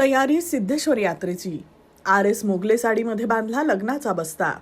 तयारी सिद्धेश्वर यात्रेची. R S Mughal-e साडीमध्ये बांधला लग्नाचा बस्ता.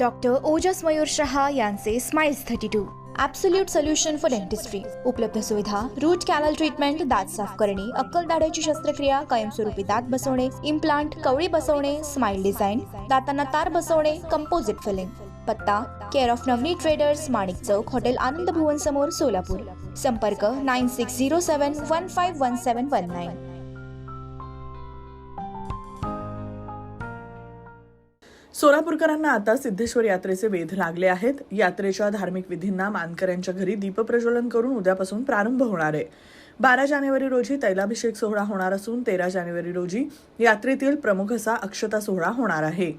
डॉक्टर ओजस मयूर शहा यांचे smiles thirty two absolute solution for dentistry उपलब्ध सुविधा रूट कॅनल ट्रीटमेंट दात साफ करणे अक्कल दाढ्याची शस्त्रक्रिया कायमस्वरूपी दात बसवणे इम्प्लांट कवळी बसवणे स्माइल डिझाईन दातांना तार बसवणे कंपोजिट फिलिंग पत्ता care of Navani traders Manik chowk hotel Anand Bhuvan समोर सोलापूर. संपर्क nine six zero seven one five one seven one nine सोलापूरकरांना आता सिद्धेश्वर यात्रेचे वेध लागले आहेत. यात्रेच्या धार्मिक विधींना मानकऱ्यांच्या घरी दीपप्रज्वलन करून उद्यापासून प्रारंभ होणार आहे. बारा जानेवारी रोजी तैलाभिषेक सोहळा होणार असून तेरा जानेवारी रोजी यात्रेतील प्रमुख असा अक्षता सोहळा होणार आहे.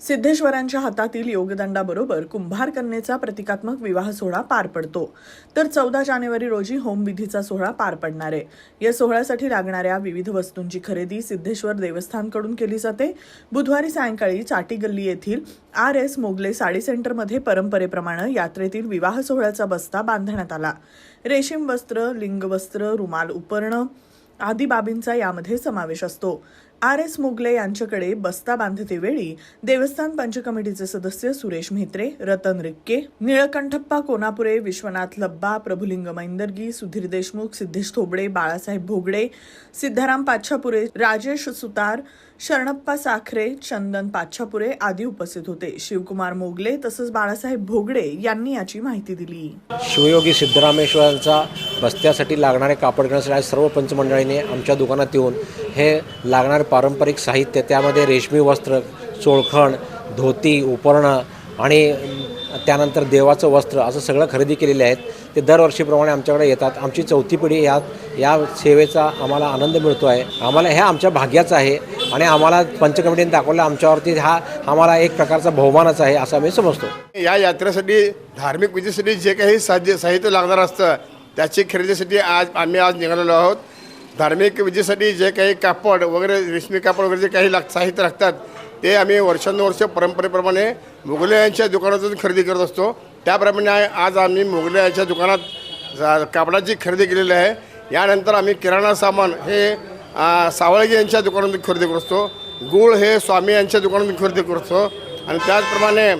सिद्धेश्वरांच्या हातातील योगदंडाबरोबर कुंभारकन्येचा प्रतिकात्मक विवाह सोहळा पार पडतो. तर चौदा जानेवारी रोजी होमविधीचा सोहळा पार पडणार आहे. या सोहळ्यासाठी लागणाऱ्या विविध वस्तूंची खरेदी सिद्धेश्वर देवस्थानकडून केली जाते. बुधवारी सायंकाळी चाटी गल्ली येथील आर एस मोगले साडी सेंटरमध्ये परंपरेप्रमाणे यात्रेतील विवाह सोहळ्याचा बस्ता बांधण्यात आला. रेशीम वस्त्र लिंगवस्त्र रुमाल उपरणं आदी बाबींचा यामध्ये समावेश असतो. आर एस मोगले यांच्याकडे बस्ता बांधतेवेळी देवस्थान पंच कमिटीचे सदस्य सुरेश म्हेत्रे रतन रिक्के निळकंठप्पा कोनापुरे विश्वनाथ लब्बा प्रभुलिंग मैंदर्गी सुधीर देशमुख सिद्धेश थोबडे बाळासाहेब भोगडे सिद्धाराम पाच्छापुरे राजेश सुतार शरणप्पा साखरे चंदन पाच्छापुरे आदी उपस्थित होते. शिवकुमार मोगले तसंच बाळासाहेब भोगडे यांनी याची माहिती दिली. शिवयोगी सिद्धरामेश्वरांचा बस्त्यासाठी लागणारे कापड घेण्यासाठी आज सर्व पंचमंडळीने आमच्या दुकानात येऊन हे लागणारे पारंपरिक साहित्य त्यामध्ये रेशमी वस्त्र चोळखण धोती उपरणं आणि त्यानंतर देवाचं वस्त्र असं सगळं खरेदी केलेले आहेत. ते दरवर्षीप्रमाणे आमच्याकडे येतात. आमची चौथी पिढी यात या सेवेचा आम्हाला आनंद मिळतो आहे आम्हाला हे आमच्या भाग्याचं आहे आणि आम्हाला पंचकमिटीने दाखवलं आमच्यावरती हा आम्हाला एक प्रकारचा बहुमानच आहे असं आम्ही समजतो. या यात्रेसाठी धार्मिक विधीसाठी जे काही साध्य साहित्य लागणार असतं त्याची खरेदीसाठी आज आम्ही आज निघालेलो आहोत. धार्मिक विधीसाठी जे काही कापड वगैरे रेशमी कापड वगैरे जे काही लाग साहित्य लागतात ते आम्ही वर्षानुवर्ष परंपरेप्रमाणे मुघलयांच्या यांच्या दुकानातून खरेदी करत असतो. त्याप्रमाणे आज आम्ही मुघलयांच्या दुकानात जा- कापडाची खरेदी केलेली आहे. यानंतर आम्ही किराणा सामान हे आ, सावळगे यांच्या दुकानातून खरेदी करत असतो. गूळ हे स्वामी यांच्या दुकानातून खरेदी करत असतो. आणि त्याचप्रमाणे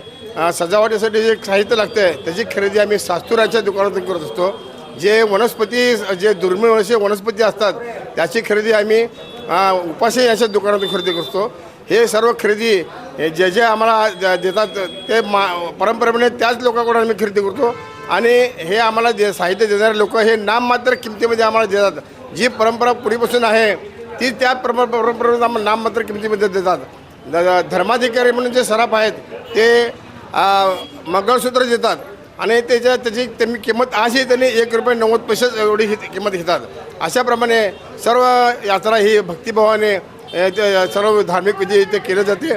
सजावटीसाठी जे साहित्य लागतं आहे त्याची खरेदी आम्ही सास्तुराच्या दुकानातून करत असतो. जे वनस्पती जे दुर्मिळ असे वनस्पती असतात त्याची खरेदी आम्ही उपाशी उपासे यांच्या दुकानातून खरेदी करतो. हे सर्व खरेदी हे जे जे आम्हाला देतात ते मा परंपरेने त्याच लोकांकडून आम्ही खरेदी करतो. आणि हे आम्हाला जे साहित्य देणारे लोक हे नाममात्र किमतीमध्ये आम्हाला देतात. जी परंपरा पूर्वीपासून आहे ती त्या परंपरा परंपरेमध्ये आम्हाला नाममात्र किमतीमध्ये देतात. धर्माधिकारी म्हणून जे सराफ आहेत ते मंगळसूत्र देतात. आणि त्याच्या त्याची त्यांनी किंमत आजही त्यांनी एक रुपये नव्वद पैसे एवढी किंमत घेतात. अशाप्रमाणे सर्व यात्रा ही भक्तिभावाने सर्व धार्मिक विधी इथे केले जाते.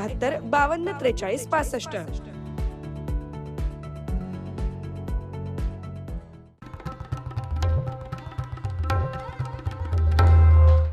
एकाहत्तर बावन्न त्रेचाळीस पासष्ट.